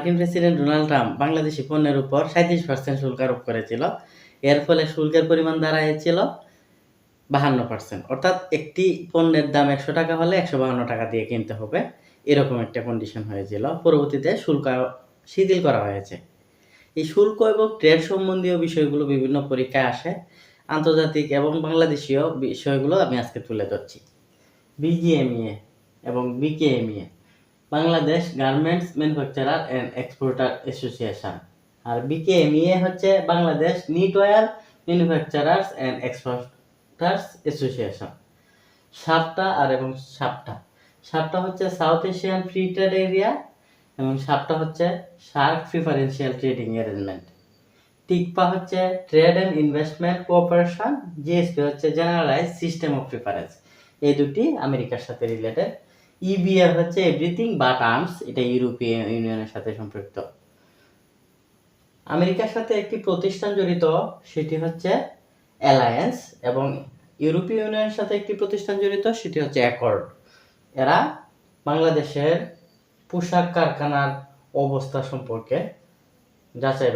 মার্কিন president Donald Trump Bangladeshi পণ্যের উপর সাঁত্রিশ পার্সেন্ট শুল্ক আরোপ করেছিল। এর ফলে শুল্কের পরিমাণ দাঁড়াইছিল বাহান্ন পার্সেন্ট অর্থাৎ একটি পণ্যের দাম একশো টাকা হলে একশো বাহান্ন টাকা দিয়ে কিনতে হবে। এরকম একটা কন্ডিশন হয়েছিল। পরবর্তীতে শুল্ক শিথিল করা হয়েছে। এই শুল্ক এবং ট্রেড সম্বন্ধীয় বিষয়গুলো বিভিন্ন পরীক্ষায় আসে। আন্তর্জাতিক এবং বাংলাদেশীয় বিষয়গুলো আমি আজকে তুলে ধরছি। বিজিএমইএ এবং BKMEA. Bangladesh garments manufacturer and exporter association. R BKMEA হচ্ছে Bangladesh knitwear manufacturers and exporters association. SAPTA আর এবং সাপটা সাপটা হচ্ছে South Asian free trade area এবং সাপটা হচ্ছে SAARC preferential trading arrangement. TICFA হচ্ছে trade and investment cooperation, GSP হচ্ছে generalise system of preference. এই দুটি আমেরিকার সাথে রিলেটেড। ইবিআর হচ্ছে এভরিথিং বাট আর্মস এটা ইউরোপীয় ইউনিয়নের সাথে সম্পৃক্ত। আমেরিকার সাথে একটি প্রতিষ্ঠান জড়িত, সেটি হচ্ছে অ্যালায়েন্স এবং ইউরোপীয় ইউনিয়নের সাথে একটি প্রতিষ্ঠান জড়িত, সেটি হচ্ছে অ্যাকর্ড এরা বাংলাদেশের পোশাক কারখানার অবস্থা সম্পর্কে যাচাই